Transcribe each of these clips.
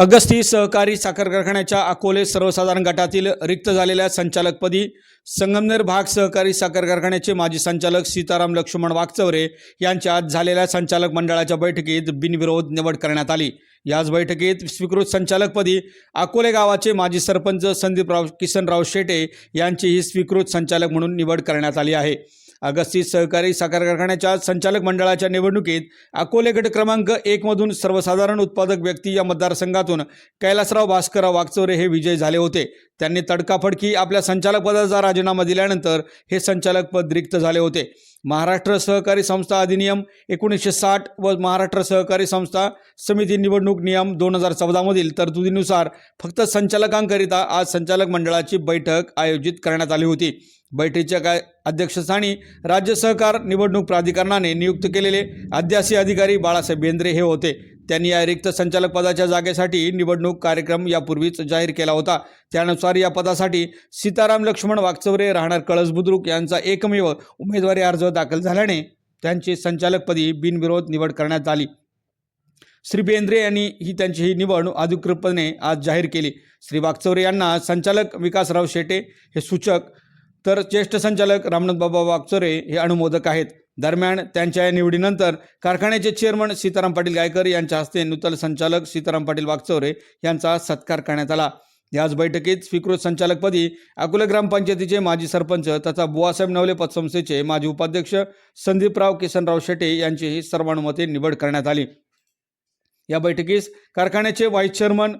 अगस्ती सहकारी साखर कारखान्याच्या अकोले सर्वसाधारण गटातील रिक्त झालेल्या संचालकपदी संगमनेर भाग सहकारी साखर कारखान्याचे माजी संचालक सीताराम लक्ष्मण वागचवरे यांच्या आज झालेल्या संचालक मंडळाच्या बैठकीत बिनविरोध निवड करण्यात आली. याच बैठकीत स्वीकृत संचालकपदी अकोले गावाचे माजी सरपंच संदीपराव किसनराव शेटे यांचीही स्वीकृत संचालक म्हणून निवड करण्यात आली आहे. अगस्ती सहकारी साखर कारखान्याच्या संचालक मंडळाच्या निवडणुकीत अकोले गट क्रमांक एकमधून सर्वसाधारण उत्पादक व्यक्ती या मतदारसंघातून कैलासराव भास्करराव वागचोरे हे विजय झाले होते. त्यांनी तडकाफडकी आपल्या संचालक पदाचा राजीनामा दिल्यानंतर हे संचालक पद रिक्त झाले होते. महाराष्ट्र सहकारी संस्था अधिनियम एकोणीसशे साठ व महाराष्ट्र सहकारी संस्था समिती निवडणूक नियम दोन हजार चौदामधील तरतुदीनुसार फक्त संचालकांकरिता आज संचालक मंडळाची बैठक आयोजित करण्यात आली होती. बैठकीच्या काय अध्यक्षस्थानी राज्य सहकार निवडणूक प्राधिकरणाने नियुक्त केलेले अध्यासी अधिकारी बाळासाहेब बेंद्रे हे होते. त्यांनी या रिक्त संचालक पदाच्या जागेसाठी निवडणूक कार्यक्रम यापूर्वीच जाहीर केला होता. त्यानुसार या पदासाठी सीताराम लक्ष्मण वागचौरे राहणार कळस बुद्रुक यांचा एकमेव उमेदवारी अर्ज दाखल झाल्याने त्यांची संचालकपदी बिनविरोध निवड करण्यात आली. श्री बेंद्रे यांनी ही त्यांची ही निवड अधिकृतपणे आज जाहीर केली. श्री वागचौरे यांना संचालक विकासराव शेटे हे सूचक तर ज्येष्ठ संचालक रामनाथ बाबा वागचोरे हे अनुमोदक आहेत. दरम्यान त्यांच्या या निवडीनंतर कारखान्याचे चेअरमन सीताराम पाटील गायकर यांच्या हस्ते नूतन संचालक सीताराम पाटील वागचोरे यांचा सत्कार करण्यात आला. याच बैठकीत स्वीकृत संचालकपदी अकोले ग्रामपंचायतीचे माजी सरपंच तथा बुवासाहेब नवले पतसंस्थेचे माजी उपाध्यक्ष संदीपराव किसनराव शेटे यांचीही सर्वानुमते निवड करण्यात आली. या बैठकीस कारखान्याचे व्हाईस चेअरमन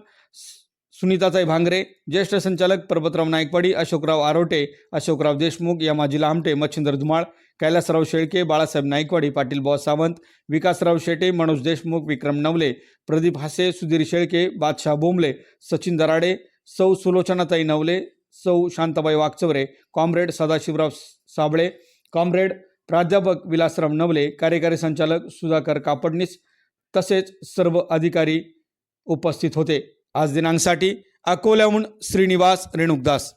सुनीताताई भांगरे ज्येष्ठ संचालक परबतराव नायकवाडी अशोकराव आरोटे अशोकराव देशमुख या माजी लामटे मच्छिंद्र धुमाळ कैलासराव शेळके बाळासाहेब नायकवाडी पाटील बॉ सावंत विकासराव शेटे मनोज देशमुख विक्रम नवले प्रदीप हासे सुधीर शेळके बादशाह बोंबले सचिन दराडे सौ सुलोचनाताई नवले सौ शांताबाई वागचवरे कॉम्रेड सदाशिवराव साबळे कॉम्रेड प्राध्यापक विलासराव नवले कार्यकारी संचालक सुधाकर कापडनीस तसेच सर्व अधिकारी उपस्थित होते. आज दिनांकसाठी अकोल्याहून श्रीनिवास रेणुकदास.